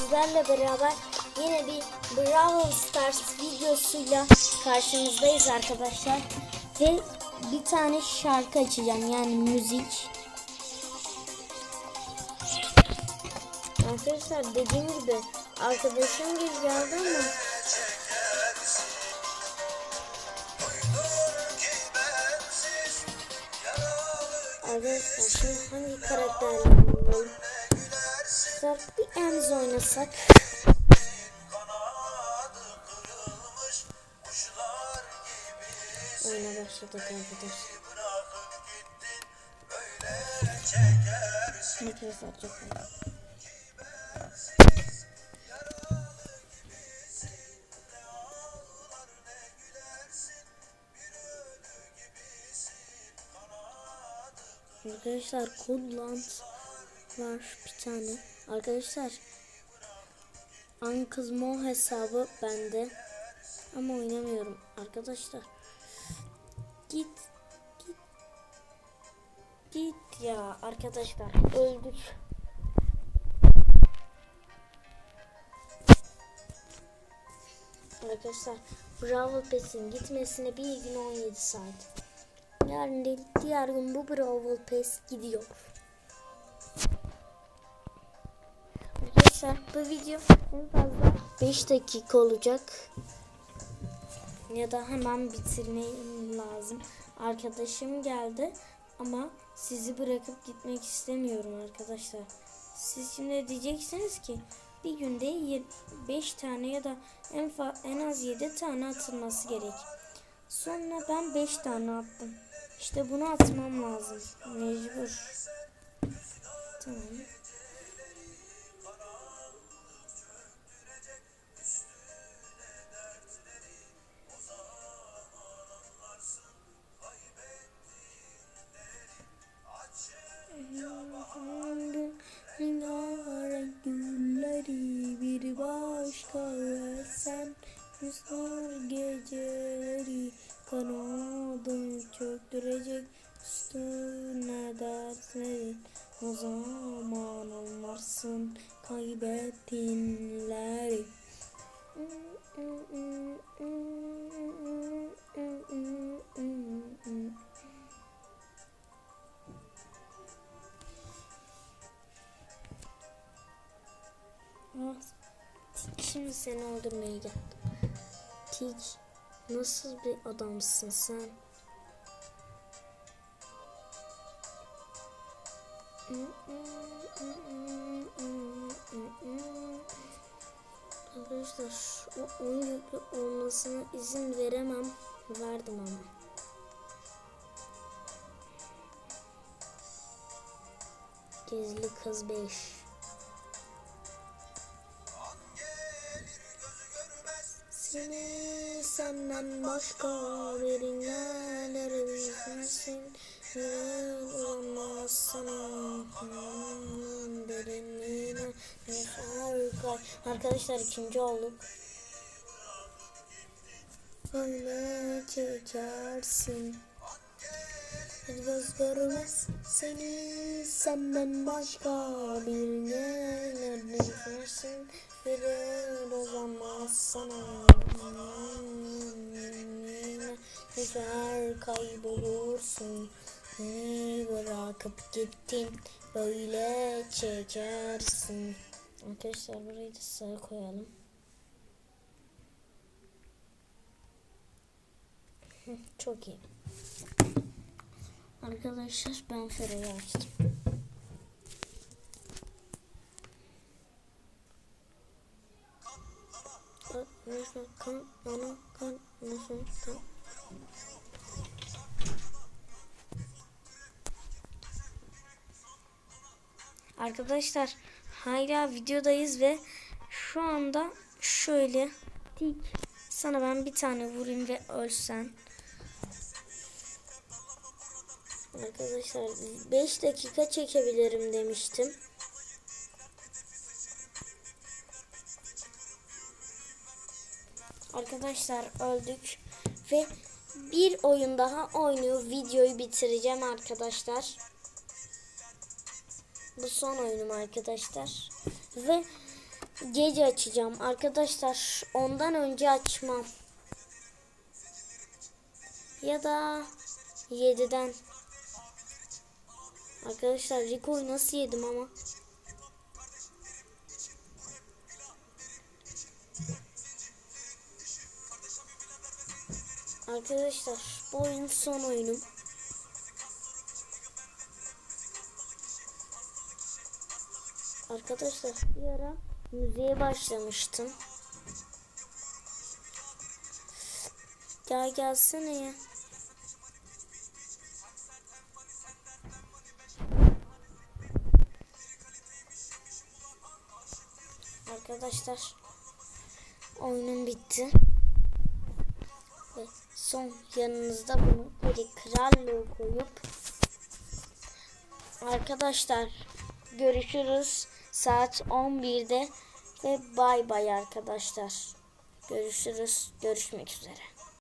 sizlerle beraber yine bir Brawl Stars videosuyla karşınızdayız arkadaşlar. Ve bir tane şarkı açacağım yani müzik. Arkadaşlar dediğim gibi arkadaşım gibi geldi ama Arkadaşlar şimdi hangi karakterle oynayalım? Arkadaşlar bir Enzo oynasak. Oyuna başladık arkadaşlar. Arkadaşlar çok iyi. Var bir tane. Arkadaşlar Ankızmo hesabı bende. Ama oynamıyorum arkadaşlar. Git git git ya arkadaşlar öldük. Arkadaşlar Bravo Pass'in gitmesine bir gün 17 saat. Yarın değil diğer gün bu Brawl Pass gidiyor. Arkadaşlar bu video en fazla 5 dakika olacak. Ya da hemen bitirmem lazım. Arkadaşım geldi ama sizi bırakıp gitmek istemiyorum arkadaşlar. Siz şimdi diyeceksiniz ki bir günde 5 tane ya da en, en az 7 tane atılması gerek. Sonra ben 5 tane attım. İşte bunu atmam lazım. Mecbur. Tamam. Versen Rüzgar geceleri kanadını çöktürecek üstüne dertlerin. O zaman anlarsın kaybettinleri Şimdi seni öldürmeye geldim. Tik, nasıl bir adamsın sen? Arkadaşlar o oyun yüklü olmasına izin veremem. Verdim ama. Gizli kız 5. Seni senden başka birin yerlere bilmezsin Yüreğin olmaz sana derinliğine? Harika Arkadaşlar ikinci olduk. Böyle çekersin Göz görmez seni senden başka bir yerlerde bilmezsin Yüreğin olmaz sana. Güzel kaybolursun Beni bırakıp gittin Böyle çekersin. Arkadaşlar burayı da sarı koyalım. Çok iyi Arkadaşlar ben Fera'yı açtım Nasıl kan, ana kan, nasıl kan? Arkadaşlar hala videodayız ve şu anda şöyle sana ben bir tane vurayım ve ölsen. Arkadaşlar 5 dakika çekebilirim demiştim. Arkadaşlar öldük ve bir oyun daha oynuyor. Videoyu bitireceğim arkadaşlar. Bu son oyunum arkadaşlar. Ve gece açacağım. Arkadaşlar ondan önce açmam. Ya da 7'den. Arkadaşlar Rico'yu nasıl yedim ama. Arkadaşlar bu oyun son oyunum. Arkadaşlar bir ara müziğe başlamıştım. Gel gelsene ya. Arkadaşlar oyunum bitti. Ve son yanınızda bunu böyle krallığı koyup Arkadaşlar görüşürüz saat 11'de ve bay bay arkadaşlar. Görüşürüz. Görüşmek üzere.